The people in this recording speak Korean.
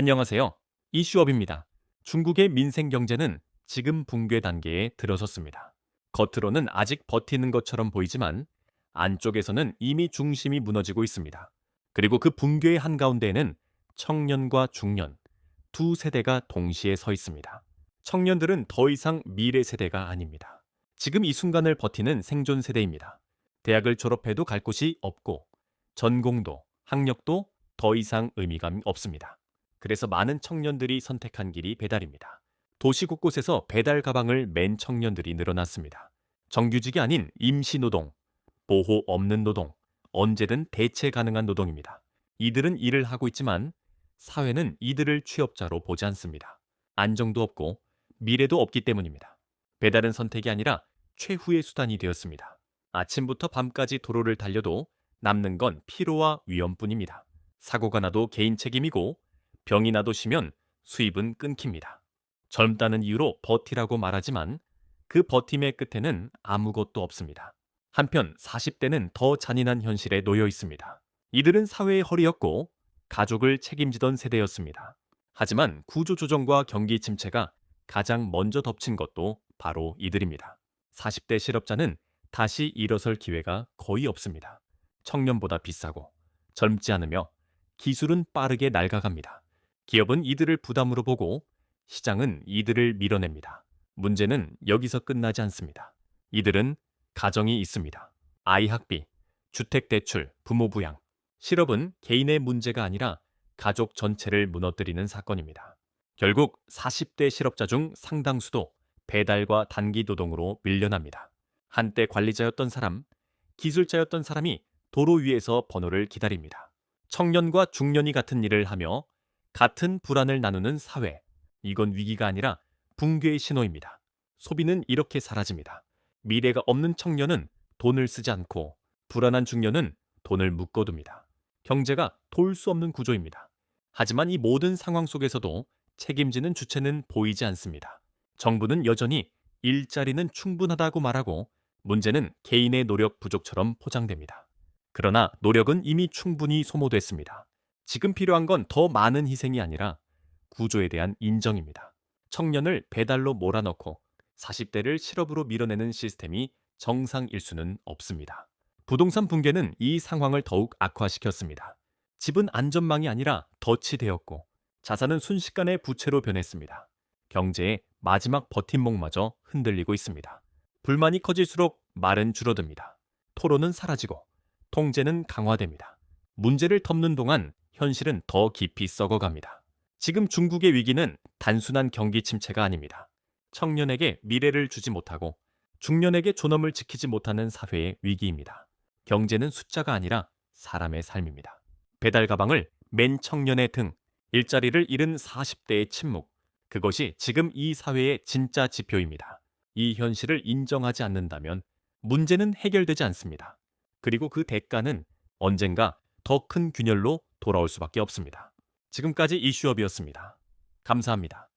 안녕하세요. 이슈업입니다. 중국의 민생 경제는 지금 붕괴 단계에 들어섰습니다. 겉으로는 아직 버티는 것처럼 보이지만 안쪽에서는 이미 중심이 무너지고 있습니다. 그리고 그 붕괴의 한가운데에는 청년과 중년 두 세대가 동시에 서 있습니다. 청년들은 더 이상 미래 세대가 아닙니다. 지금 이 순간을 버티는 생존 세대입니다. 대학을 졸업해도 갈 곳이 없고 전공도 학력도 더 이상 의미감이 없습니다. 그래서 많은 청년들이 선택한 길이 배달입니다. 도시 곳곳에서 배달 가방을 맨 청년들이 늘어났습니다. 정규직이 아닌 임시 노동, 보호 없는 노동, 언제든 대체 가능한 노동입니다. 이들은 일을 하고 있지만 사회는 이들을 취업자로 보지 않습니다. 안정도 없고 미래도 없기 때문입니다. 배달은 선택이 아니라 최후의 수단이 되었습니다. 아침부터 밤까지 도로를 달려도 남는 건 피로와 위험뿐입니다. 사고가 나도 개인 책임이고 병이 나도 쉬면 수입은 끊깁니다. 젊다는 이유로 버티라고 말하지만 그 버팀의 끝에는 아무것도 없습니다. 한편 40대는 더 잔인한 현실에 놓여 있습니다. 이들은 사회의 허리였고 가족을 책임지던 세대였습니다. 하지만 구조조정과 경기 침체가 가장 먼저 덮친 것도 바로 이들입니다. 40대 실업자는 다시 일어설 기회가 거의 없습니다. 청년보다 비싸고 젊지 않으며 기술은 빠르게 낡아갑니다. 기업은 이들을 부담으로 보고 시장은 이들을 밀어냅니다. 문제는 여기서 끝나지 않습니다. 이들은 가정이 있습니다. 아이 학비, 주택 대출, 부모 부양. 실업은 개인의 문제가 아니라 가족 전체를 무너뜨리는 사건입니다. 결국 40대 실업자 중 상당수도 배달과 단기 노동으로 밀려납니다. 한때 관리자였던 사람, 기술자였던 사람이 도로 위에서 번호를 기다립니다. 청년과 중년이 같은 일을 하며 같은 불안을 나누는 사회. 이건 위기가 아니라 붕괴의 신호입니다. 소비는 이렇게 사라집니다. 미래가 없는 청년은 돈을 쓰지 않고 불안한 중년은 돈을 묶어둡니다. 경제가 돌 수 없는 구조입니다. 하지만 이 모든 상황 속에서도 책임지는 주체는 보이지 않습니다. 정부는 여전히 일자리는 충분하다고 말하고 문제는 개인의 노력 부족처럼 포장됩니다. 그러나 노력은 이미 충분히 소모됐습니다. 지금 필요한 건 더 많은 희생이 아니라 구조에 대한 인정입니다. 청년을 배달로 몰아넣고 40대를 실업으로 밀어내는 시스템이 정상일 수는 없습니다. 부동산 붕괴는 이 상황을 더욱 악화시켰습니다. 집은 안전망이 아니라 덫이 되었고 자산은 순식간에 부채로 변했습니다. 경제의 마지막 버팀목마저 흔들리고 있습니다. 불만이 커질수록 말은 줄어듭니다. 토론은 사라지고 통제는 강화됩니다. 문제를 덮는 동안 현실은 더 깊이 썩어갑니다. 지금 중국의 위기는 단순한 경기 침체가 아닙니다. 청년에게 미래를 주지 못하고 중년에게 존엄을 지키지 못하는 사회의 위기입니다. 경제는 숫자가 아니라 사람의 삶입니다. 배달 가방을 맨 청년의 등, 일자리를 잃은 40대의 침묵. 그것이 지금 이 사회의 진짜 지표입니다. 이 현실을 인정하지 않는다면 문제는 해결되지 않습니다. 그리고 그 대가는 언젠가 더 큰 균열로 돌아올 수밖에 없습니다. 지금까지 이슈업이었습니다. 감사합니다.